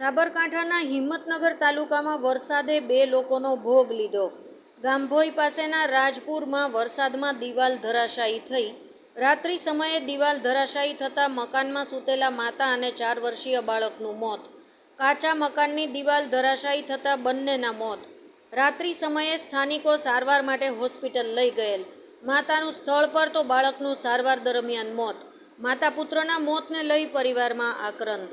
સાબરકાંઠાના હિંમતનગર તાલુકામાં વરસાદે બે લોકોનો ભોગ લીધો. ગામભોઈ પાસેના રાજપુરમાં વરસાદમાં દિવાલ ધરાશાયી થઈ. રાત્રિ સમયે દિવાલ ધરાશાયી થતાં મકાનમાં સૂતેલા માતા અને ચાર વર્ષીય બાળકનું મોત. કાચા મકાનની દિવાલ ધરાશાયી થતાં બંનેના મોત. રાત્રિ સમયે સ્થાનિકો સારવાર માટે હોસ્પિટલ લઈ ગયેલ. માતાનું સ્થળ પર તો બાળકનું સારવાર દરમિયાન મોત. માતા પુત્રના મોતને લઈ પરિવારમાં આક્રંદ.